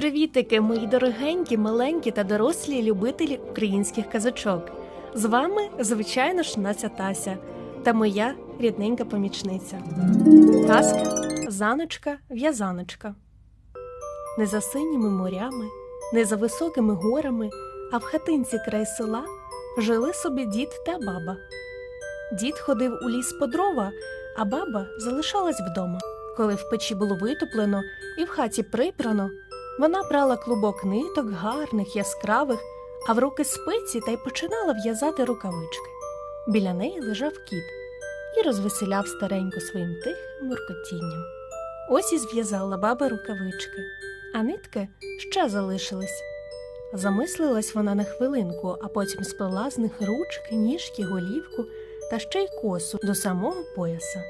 Привітики, мої дорогенькі, маленькі та дорослі любителі українських казочок. З вами, звичайно ж, Наця Тася та моя рідненька помічниця. Казка Заночка В'язаночка. Не за синіми морями, не за високими горами, а в хатинці край села жили собі дід та баба. Дід ходив у ліс по дрова, а баба залишалась вдома. Коли в печі було витоплено і в хаті припрано, вона брала клубок ниток, гарних, яскравих, а в руки спиці та й починала в'язати рукавички. Біля неї лежав кіт і розвеселяв стареньку своїм тихим муркотінням. Ось і зв'язала баба рукавички, а нитки ще залишились. Замислилась вона на хвилинку, а потім сплела з них ручки, ніжки, голівку та ще й косу до самого пояса.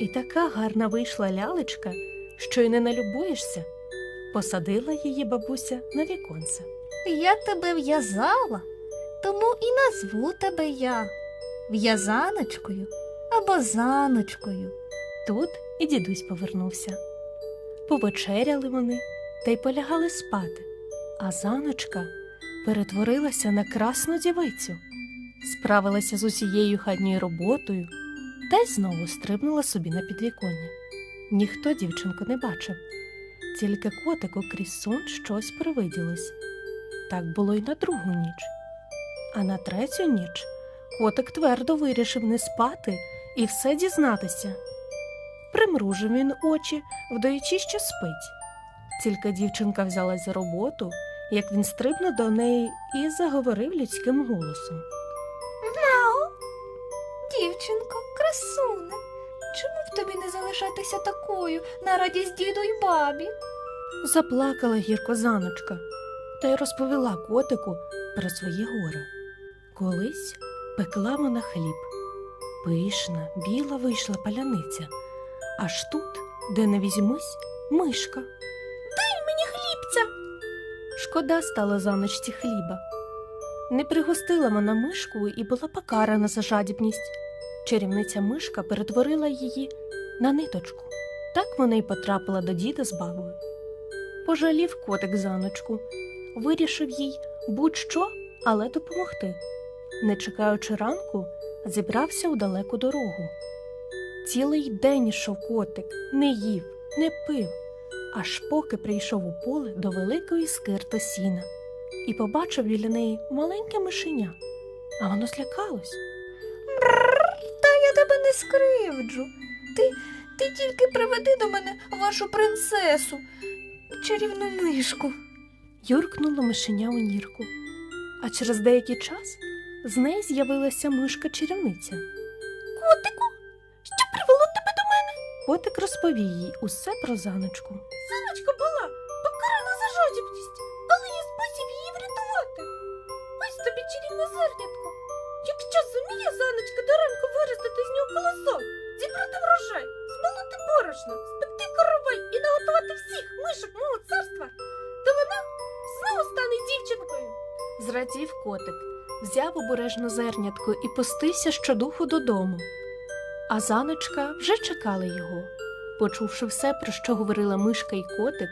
І така гарна вийшла лялечка, що й не налюбуєшся. Посадила її бабуся на віконце. Я тебе в'язала, тому і назву тебе я в'язаночкою або заночкою. Тут і дідусь повернувся. Повечеряли вони та й полягали спати, а заночка перетворилася на красну дівицю, справилася з усією хатньою роботою та й знову стрибнула собі на підвіконня. Ніхто дівчинку не бачив, тільки котику крізь сон щось привиділось. Так було й на другу ніч. А на третю ніч котик твердо вирішив не спати і все дізнатися. Примружив він очі, вдаючи, що спить. Тільки дівчинка взялась за роботу, як він стрибнув до неї і заговорив людським голосом. Мяу, дівчинко, красуне, чому б тобі не залишатися такою на радість діду й бабі? Заплакала гірко заночка та й розповіла котику про своє горе. Колись пекла вона хліб. Пишна, біла вийшла паляниця. Аж тут, де не візьмись, мишка. Дай мені хлібця. Шкода стала заночці хліба. Не пригостила вона мишку і була покарана за жадібність. Чарівниця мишка перетворила її на ниточку. Так вона й потрапила до діда з бабою. Пожалів котик заночку, вирішив їй будь-що, але допомогти. Не чекаючи ранку, зібрався у далеку дорогу. Цілий день йшов котик, не їв, не пив, аж поки прийшов у поле до великої скирти сіна і побачив біля неї маленьке мишеня, а воно злякалось. Я тебе не скривджу. Ти, ти тільки приведи до мене вашу принцесу, чарівну мишку. Юркнуло мишеня у нірку, а через деякий час з неї з'явилася мишка чарівниця. Котику, що привело тебе до мене? Котик розповів їй усе про заночку. Саночка була покарана за жадібність, але є спосіб її врятувати. Ось тобі чарівне зернятко. Якщо зуміє заночка до ранку виростити з нього колосок, зібрати врожай, змолоти борошно, спекти коровай і наготувати всіх мишок мого царства, то вона знову стане дівчинкою. Зрадів котик, взяв обережно зернятко і пустився щодуху додому. А заночка вже чекала його. Почувши все, про що говорила мишка і котик,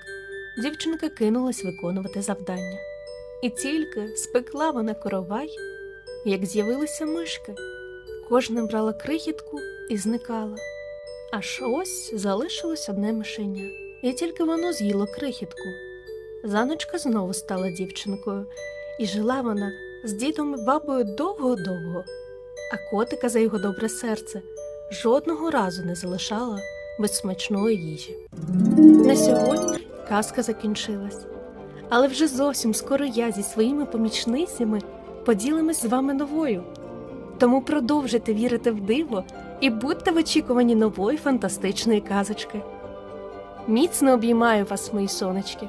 дівчинка кинулась виконувати завдання. І тільки спекла вона коровай, як з'явилися мишки. Кожна брала крихітку і зникала. Аж ось залишилось одне мишеня, і тільки воно з'їло крихітку. Заночка знову стала дівчинкою, і жила вона з дідом і бабою довго-довго, а котика за його добре серце жодного разу не залишала без смачної їжі. На сьогодні казка закінчилась, але вже зовсім скоро я зі своїми помічницями поділимось з вами новою. Тому продовжуйте вірити в диво і будьте в очікуванні нової фантастичної казочки. Міцно обіймаю вас, мої сонечки.